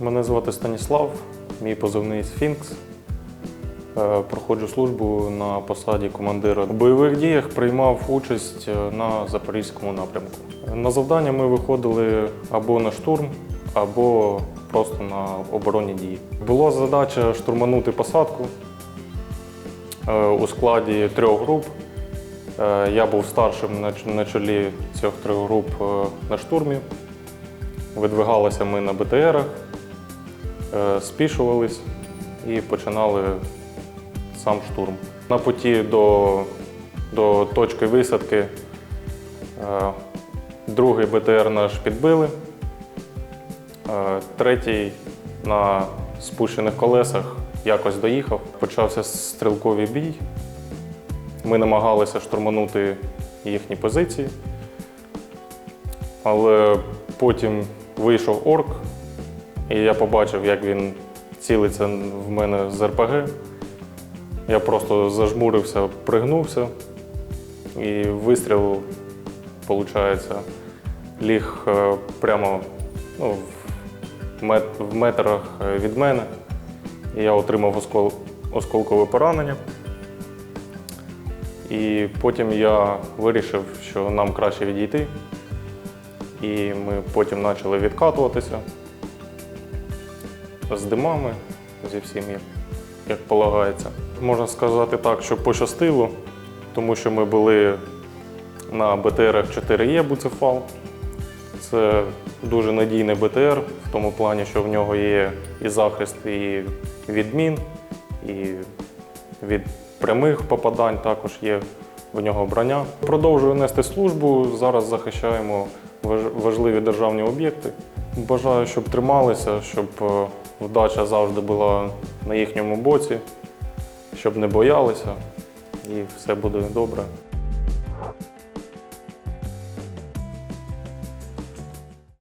Мене звати Станіслав, мій позивний Сфінкс. Е, Проходжу службу на посаді командира. У бойових діях приймав участь е, на Запорізькому напрямку. На завдання ми виходили або на штурм, або просто на оборонні дії. Була задача штурманути посадку е, у складі трьох груп. Я був старшим на чолі цих трьох груп на штурмі. Видвигалися ми на БТРах, спішувались і починали сам штурм. На путі до, до точки висадки е, другий БТР наш підбили, е, третій на спущених колесах якось доїхав. Почався стрілковий бій. Ми намагалися штурманути їхні позиції, але потім вийшов орк, і я побачив, як він цілиться в мене з РПГ. Я просто зажмурився, пригнувся, і вистріл, виходить, ліг е, прямо ну, в, мет, в метрах від мене. І я отримав оскол, осколкове поранення. І потім я вирішив, що нам краще відійти. І ми потім почали відкатуватися з димами, зі всім, як, як полагається. Можна сказати так, що пощастило, тому що ми були на БТРах 4Е Буцефал. Це дуже надійний БТР в тому плані, що в нього є і захист і від мін, і від прямих попадань також є в нього броня. Продовжую нести службу. Зараз захищаємо важ- важливі державні об'єкти. Бажаю, щоб трималися, щоб е, вдача завжди була на їхньому боці, щоб не боялися, і все буде добре.